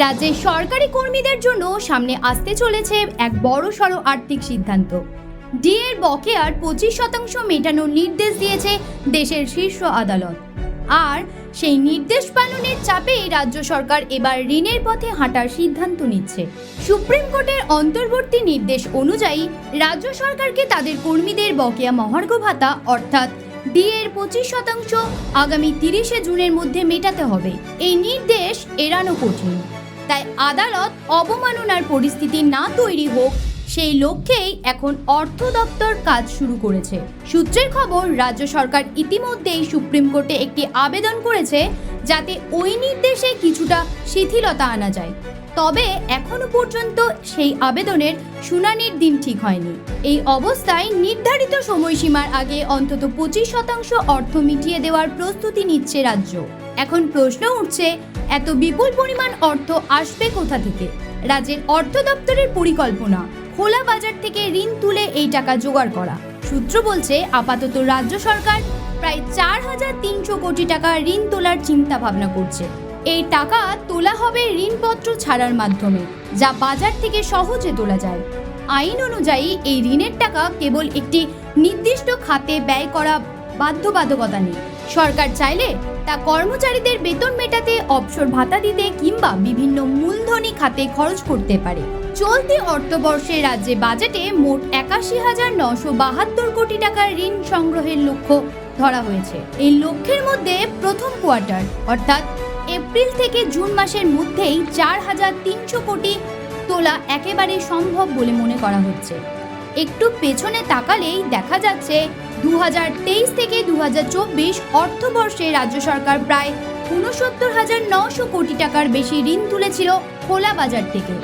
রাজ্যের সরকারি কর্মীদের জন্য সামনে আসতে চলেছে এক বড় সড় আর্থিক সিদ্ধান্ত। ডিএর বকেয়ার পঁচিশ শতাংশ মেটানোর নির্দেশ দিয়েছে দেশের শীর্ষ আদালত। আর সেই নির্দেশ পালনের চাপেই রাজ্য সরকার এবার ঋণের পথে হাঁটার সিদ্ধান্ত নিচ্ছে। সুপ্রিম কোর্টের অন্তর্বর্তী নির্দেশ অনুযায়ী রাজ্য সরকারকে তাদের কর্মীদের বকেয়া মহার্ঘ ভাতা, অর্থাৎ ডিএর পঁচিশ শতাংশ, আগামী তিরিশে জুনের মধ্যে মেটাতে হবে। এই নির্দেশ এড়ানো কঠিন। তাই আদালত অবমাননার পরিস্থিতি না তৈরি হোক, সেই লক্ষ্যেই এখন অর্থ দপ্তর কাজ শুরু করেছে। সূত্রের খবর, রাজ্য সরকার ইতিমধ্যেই সুপ্রিম কোর্টে একটি আবেদন করেছে যাতে ওই নির্দেশে কিছুটা শিথিলতা আনা যায়। তবে এখনও পর্যন্ত সেই আবেদনের শুনানির দিন ঠিক হয়নি। এই অবস্থায় নির্ধারিত সময়সীমার আগে অন্তত পঁচিশ শতাংশ অর্থ মিটিয়ে দেওয়ার প্রস্তুতি নিচ্ছে রাজ্য। এখন প্রশ্ন উঠছে, এত বিপুল পরিমাণ অর্থ আসবে কোথা থেকে? রাজ্যের অর্থ দপ্তরের পরিকল্পনা, খোলা বাজার থেকে ঋণ তুলে এই টাকা জোগাড় করা। সূত্র বলছে, আপাতত রাজ্য সরকার প্রায় চার হাজার তিনশো কোটি টাকা ঋণ তোলার চিন্তা ভাবনা করছে। এই টাকা তোলা হবে ঋণপত্র ছাড়ার মাধ্যমে, যা বাজার থেকে সহজে তোলা যায়। আইন অনুযায়ী এই ঋণের টাকা কেবল একটি নির্দিষ্ট খাতে ব্যয় করা বাধ্যবাধকতা নেই। সরকার চাইলে তা কর্মচারীদের বেতন মেটাতে অবসর ভাতা দিতে কিংবা বিভিন্ন মূলধনী খাতে খরচ করতে পারে। চলতি অর্থবর্ষে রাজ্যে বাজেটে মোট একাশি হাজার নশো বাহাত্তর কোটি টাকার ঋণ সংগ্রহের লক্ষ্য ধরা হয়েছে। এই লক্ষ্যের মধ্যে প্রথম কোয়ার্টার অর্থাৎ এপ্রিল থেকে জুন মাসের মধ্যেই চার হাজার তিনশো কোটি তোলা একেবারে সম্ভব বলে মনে করা হচ্ছে। একটু পেছনে তাকালেই দেখা যাচ্ছে দু হাজার তেইশ থেকে দু হাজার চব্বিশ অর্থবর্ষে রাজ্য সরকার প্রায় উনসত্তর হাজার নশো কোটি টাকার বেশি ঋণ তুলেছিল খোলা বাজার থেকে।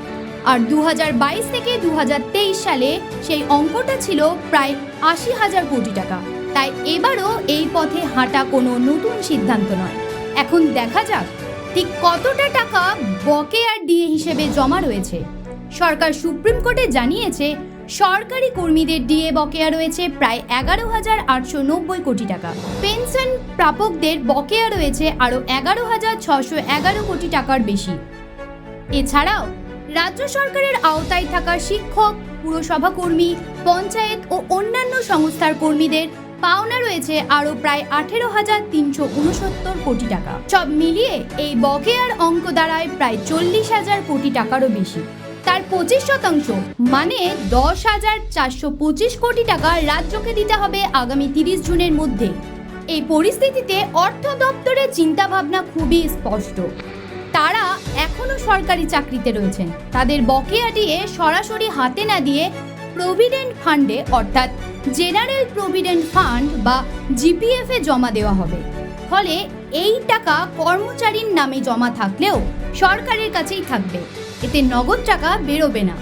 আর দু হাজার বাইশ থেকে দু হাজার তেইশ সালে সেই অঙ্কটা ছিল প্রায় আশি হাজার কোটি টাকা। তাই এবারও এই পথে হাঁটা কোনো নতুন সিদ্ধান্ত নয়। এখন দেখা যাক, ঠিক কতটা টাকা বকেয়ার ডিএ হিসেবে জমা রয়েছে। সরকার সুপ্রিম কোর্টে জানিয়েছে সরকারি কর্মীদের ডিএ বকেয়া রয়েছে প্রায় এগারো হাজার আটশো নব্বই কোটি টাকা। পেনশন প্রাপকদের বকেয়া রয়েছে আরও এগারো হাজার ছশো এগারো কোটি টাকার বেশি। এছাড়াও, রাজ্য সরকারের আওতায় থাকা শিক্ষক, পুরসভা কর্মী, পঞ্চায়েত ও অন্যান্য সংস্থার কর্মীদের পাওনা রয়েছে আরও প্রায় আঠেরো হাজার তিনশো উনসত্তর কোটি টাকা। সব মিলিয়ে এই বকেয়ার অঙ্ক দাঁড়ায় প্রায় চল্লিশ হাজার কোটি টাকারও বেশি। তার পঁচিশ শতাংশ। মানে দশ হাজার চারশো পঁচিশ কোটি টাকা রাজ্যকে দিতে হবে আগামী তিরিশ জুনের মধ্যে। এই পরিস্থিতিতে অর্থ দপ্তরের চিন্তাভাবনা খুবই স্পষ্ট। তারা এখনও সরকারি চাকরিতে রয়েছেন। তাদের বকেয়া দিয়ে সরাসরি হাতে না দিয়ে প্রভিডেন্ট ফান্ডে, অর্থাৎ জেনারেল প্রভিডেন্ট ফান্ড বা জিপিএফ জমা দেওয়া হবে। ফলে এই টাকা কর্মচারীর নামে জমা থাকলেও সরকারের কাছেই থাকবে। এতে নগদ টাকা বেরোবে না।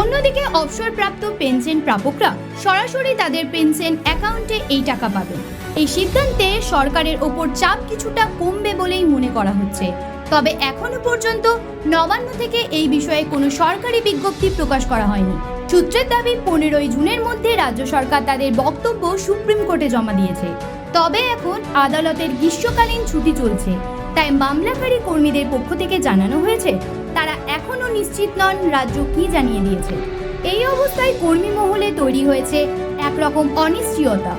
অন্যদিকে অবসরপ্রাপ্ত পেনশন প্রাপকরা সরাসরি তাদের পেনশন অ্যাকাউন্টে এই টাকা পাবেন। এই সিদ্ধান্তে সরকারের ওপর চাপ কিছুটা কমবে বলেই মনে করা হচ্ছে। তবে এখনও পর্যন্ত নবান্ন থেকে এই বিষয়ে কোনো সরকারি বিজ্ঞপ্তি প্রকাশ করা হয়নি। সূত্রের দাবি, পনেরোই জুনের মধ্যে রাজ্য সরকার তাদের বক্তব্য সুপ্রিম কোর্টে জমা দিয়েছে। তবে এখন আদালতের গ্রীষ্মকালীন ছুটি চলছে। তাই মামলাকারী কর্মীদের পক্ষ থেকে জানানো হয়েছে, তারা এখনও নিশ্চিত নন রাজ্য কি জানিয়ে দিয়েছে। এই অবস্থায় কর্মী মহলে তৈরি হয়েছে একরকম অনিশ্চয়তা।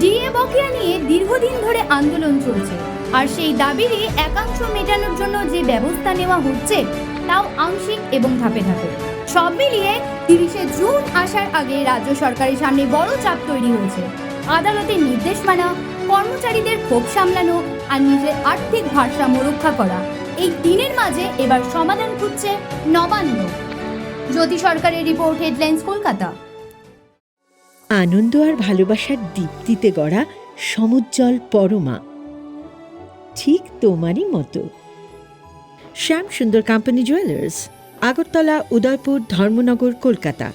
ডিএ বকেয়া নিয়ে দীর্ঘদিন ধরে আন্দোলন চলছে, আর সেই দাবিরই একাংশ মেটানোর জন্য যে ব্যবস্থা নেওয়া হচ্ছে, তাও আংশিক এবং ধাপে ধাপে। সব মিলিয়ে তিরিশে জুন আসার আগে রাজ্য সরকারের সামনে বড় চাপ তৈরি হয়েছে। আদালতের নির্দেশ মানা কর্মচারীদের ক্ষোভ সামলানো আর নিজের আর্থিক ভারসাম্য রক্ষা করা। এই দিনের মাঝে এবার সমাধান খুঁজছে নবান্ন। জ্যোতি সরকারের রিপোর্ট, হেডলাইন্স, কলকাতা। আনন্দ আর ভালোবাসার দীপ্তিতে গড়া সমুজ্জ্বল পরমা। ঠিক তোমারই মতো। Shyam Sundar company jewellers Agartala, Udaipur, Dharmanagar, Kolkata.